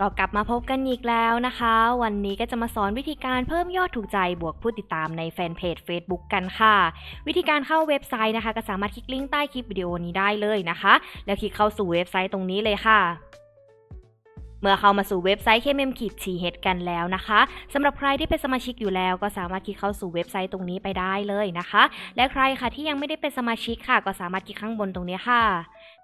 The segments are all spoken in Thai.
เรากลับมาพบกันอีกแล้วนะคะ วันนี้ก็จะมาสอนวิธีการเพิ่มยอดถูกใจบวกผู้ติดตามในแฟนเพจ Facebook กันค่ะ วิธีการเข้าเว็บไซต์นะคะ ก็สามารถคลิกลิงก์ใต้คลิปวิดีโอนี้ได้เลยนะคะ แล้วคลิกเข้าสู่เว็บไซต์ตรงนี้เลยค่ะเมื่อเข้ามาสู่เว็บไซต์ KMM ขีดชีเฮดกันแล้วนะคะสำหรับใครที่เป็นสมาชิกอยู่แล้ว ก็สามารถคลิกเข้าสู่เว็บไซต์ตรงนี้ไปได้เลยนะคะ และใครค่ะที่ยังไม่ได้เป็นสมาชิกค่ะ ก็สามารถคลิกข้างบนตรงนี้ค่ะ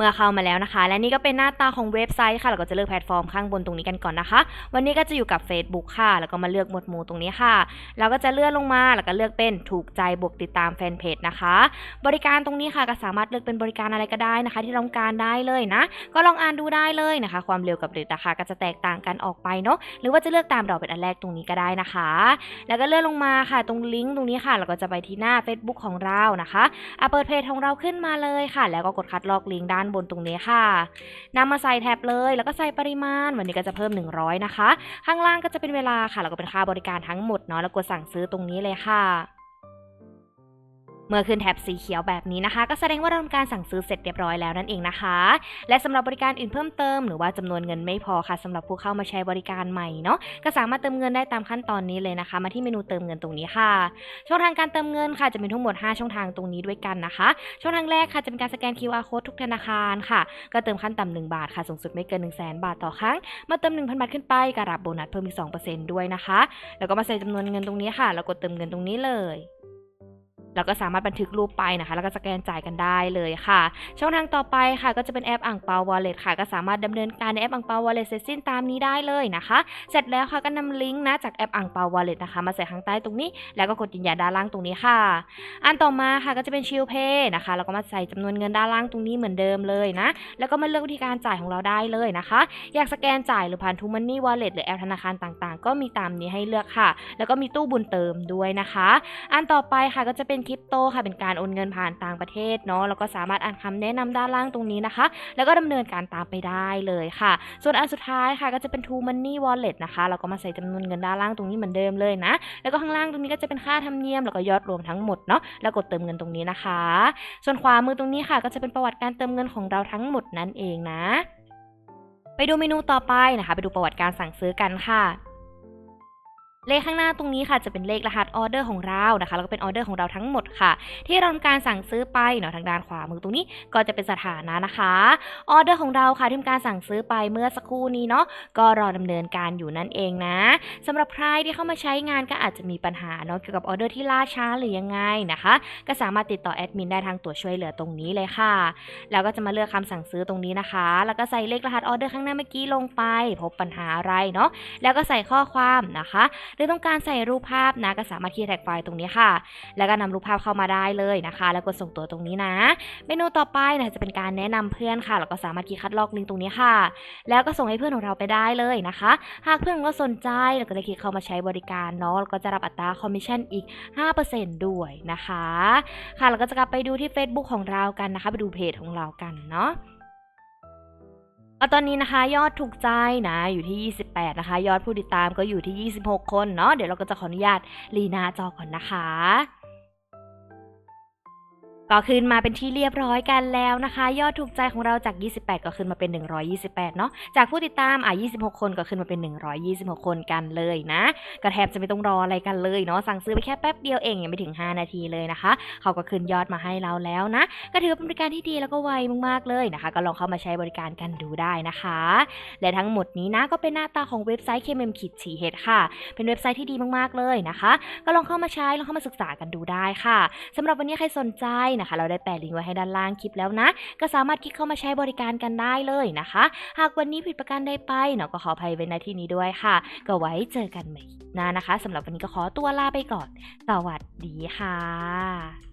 เมื่อเข้ามาแล้วนะคะ และนี่ก็เป็นหน้าตาของเว็บไซต์ค่ะ เราก็จะเลือกแพลตฟอร์มข้างบนตรงนี้กันก่อนนะคะ วันนี้ก็จะอยู่กับ Facebook ค่ะ แล้วก็มาเลือกหมวดหมู่ตรงนี้ค่ะ เราก็จะเลื่อนลงมา แล้วก็เลือกเป็นถูกใจบวกติดตามแฟนเพจนะคะ บริการตรงนี้ค่ะก็สามารถเลือกเป็นบริการอะไรก็ได้นะคะ ที่เราต้องการได้เลยนะ ก็ลองอ่านดูได้เลยนะคะ ความเร็วกับเรทราคาก็จะแตกต่างกันออกไปเนาะ หรือว่าจะเลือกตามดอกเป็นอันแรกตรงนี้ก็ได้นะคะ แล้วก็เลื่อนลงมาค่ะ ตรงลิงก์ตรงนี้ค่ะ เราก็จะไปที่หน้า Facebook ของเรานะคะอะเปิดเพจของเราขึ้นมาเลยค่ะ แล้วก็กดคัดลอกลิงก์ด้านบนตรงนี้ค่ะนำมาใส่แท็บเลย แล้วก็ใส่ปริมาณ วันนี้ก็จะเพิ่ม 100 นะคะ ข้างล่างก็จะเป็นเวลาค่ะ แล้วก็เป็นค่าบริการทั้งหมดเนาะแล้วกดสั่งซื้อตรงนี้เลยค่ะ เมื่อขึ้นแท็บสีเขียวแบบนี้นะคะ ก็แสดงว่าเราทำการสั่งซื้อเสร็จเรียบร้อยแล้วนั่นเองนะคะ และสำหรับบริการอื่นเพิ่มเติมหรือว่าจำนวนเงินไม่พอค่ะสำหรับผู้เข้ามาใช้บริการใหม่เนาะก็สามารถเติมเงินได้ตามขั้นตอนนี้เลยนะคะ มาที่เมนูเติมเงินตรงนี้ค่ะ ช่องทางการเติมเงินค่ะจะมีทั้งหมด 5 ช่องทางตรงนี้ด้วยกันนะคะ ช่องทางแรกค่ะจะเป็นการสแกน QR code ทุกธนาคารค่ะ ก็เติมขั้นต่ำ1บาทค่ะสูงสุดไม่เกิน1 0 0 0 0 0บาทต่อครั้งมาเติม 1,000 บาทขึ้นไปก็รับโบนัสเพิ่มอีก2%ด้วยนะคะ แล้วก็มาใส่จำนวนเงินตรงนี้ค่ะ แล้วกดเติมเงินตรงนี้เลย แล้วก็สามารถบันทึกรูปไปนะคะ แล้วก็สแกนจ่ายกันได้เลยค่ะ ช่องทางต่อไปค่ะก็จะเป็นแอปอ่างเปาวอลเล็ตค่ะ ก็สามารถดำเนินการในแอปอ่างเปาวอลเล็ตเสร็จสิ้นตามนี้ได้เลยนะคะ เสร็จแล้วค่ะก็นำลิงก์นะจากแอปอ่างเปาวอลเล็ตนะคะ มาใส่ข้างใต้ตรงนี้ แล้วก็กดยืนยันด้านล่างตรงนี้ค่ะ อันต่อมาค่ะก็จะเป็นชิลเพย์นะคะ แล้วก็มาใส่จำนวนเงินด้านล่างตรงนี้เหมือนเดิมเลยนะ แล้วก็มาเลือกวิธีการจ่ายของเราได้เลยนะคะ อยากสแกนจ่ายหรือผ่านทูมันนี่วอลเล็ตหรือแอปธนาคารต่างๆ ก็มีตามนี้ให้เลือกค่ะ แล้วก็มีตู้บุญเติมด้วยนะคะ อันต่อไปค่ะก็จะเป็นคริปโตค่ะเป็นการโอนเงินผ่านต่างประเทศเนาะแล้วก็สามารถอ่านคำแนะนำด้านล่างตรงนี้นะคะ แล้วก็ดำเนินการตามไปได้เลยค่ะ ส่วนอันสุดท้ายค่ะก็จะเป็น True Money Wallet นะคะเราก็มาใส่จำนวนเงินด้านล่างตรงนี้เหมือนเดิมเลยนะ แล้วก็ข้างล่างตรงนี้ก็จะเป็นค่าธรรมเนียมแล้วก็ยอดรวมทั้งหมดเนาะแล้วกดเติมเงินตรงนี้นะคะ ส่วนขวามือตรงนี้ค่ะ ก็จะเป็นประวัติการเติมเงินของเราทั้งหมดนั่นเองนะ ไปดูเมนูต่อไปนะคะ ไปดูประวัติการสั่งซื้อกันค่ะ เลขข้างหน้าตรงนี้ค่ะจะเป็นเลขรหัสออเดอร์ของเรานะคะแล้วก็เป็นออเดอร์ของเราทั้งหมดค่ะ ที่เราทำการสั่งซื้อไปเนาะทางด้านขวามือตรงนี้ก็จะเป็นสถานะนะคะออเดอร์ของเราค่ะที่ทำการสั่งซื้อไปเมื่อสักครู่นี้เนาะก็รอดำเนินการอยู่นั่นเองนะสำหรับใครที่เข้ามาใช้งานก็อาจจะมีปัญหาเนาะเกี่ยวกับออเดอร์ที่ล่าช้าหรือยังไงนะคะ ก็สามารถติดต่อแอดมินได้ทางตัวช่วยเหลือตรงนี้เลยค่ะแล้วก็จะมาเลือกคำสั่งซื้อตรงนี้นะคะ แล้วก็ใส่เลขรหัสออเดอร์ข้างหน้าเมื่อกี้ลงไป พบปัญหาอะไรเนาะแล้วก็ใส่ข้อความนะคะหรือต้องการใส่รูปภาพนะก็สามารถคีย์แท็กไฟล์ตรงนี้ค่ะ แล้วก็นำรูปภาพเข้ามาได้เลยนะคะ แล้วกดส่งตัวตรงนี้นะ เมนูต่อไปนะจะเป็นการแนะนำเพื่อนค่ะแล้วก็สามารถคีย์คัดลอกลิงก์ตรงนี้ค่ะ แล้วก็ส่งให้เพื่อนของเราไปได้เลยนะคะ หากเพื่อนของเราสนใจเราก็ได้คลิกเข้ามาใช้บริการเนาะแล้วก็จะรับอัตราคอมมิชชั่นอีก 5%ด้วยนะคะ ค่ะเราก็จะกลับไปดูที่ Facebook ของเรากันนะคะ ไปดูเพจของเรากันเนาะ ตอนนี้นะคะยอดถูกใจนะอยู่ที่ 28 นะคะ ยอดผู้ติดตามก็อยู่ที่ 26 คนเนาะเดี๋ยวเราก็จะขออนุญาตลีนาจอก่อนนะคะ ก็ขึ้นมาเป็นที่เรียบร้อยกันแล้วนะคะ ยอดถูกใจของเราจาก 28 ก็ขึ้นมาเป็น 128 เนาะจากผู้ติดตามอะ26 คนก็ขึ้นมาเป็น 126 คนกันเลยนะก็แทบจะไม่ต้องรออะไรกันเลยเนาะสั่งซื้อไปแค่แป๊บเดียวเองยังไม่ถึง 5 นาทีเลยนะคะ เขาก็ขึ้นยอดมาให้เราแล้วนะ ก็ถือเป็นบริการที่ดีแล้วก็ไวมากๆเลยนะคะ ก็ลองเข้ามาใช้บริการกันดูได้นะคะ และทั้งหมดนี้นะก็เป็นหน้าตาของเว็บไซต์ KMM ขีดฉีเฮดค่ะ เป็นเว็บไซต์ที่ดีมากๆเลยนะคะ ก็ลองเข้ามาใช้ลองเข้ามาศึกษากันดูได้ค่ะสำหรับวันนี้ใครสนใจนะคะ เราได้แปะลิงก์ไว้ให้ด้านล่างคลิปแล้วนะ ก็สามารถคลิกเข้ามาใช้บริการกันได้เลยนะคะ หากวันนี้ผิดประการใดไปเนาะก็ขออภัยไว้ในที่นี้ด้วยค่ะ ก็ไว้เจอกันใหม่นะนะคะสำหรับวันนี้ก็ขอตัวลาไปก่อน สวัสดีค่ะ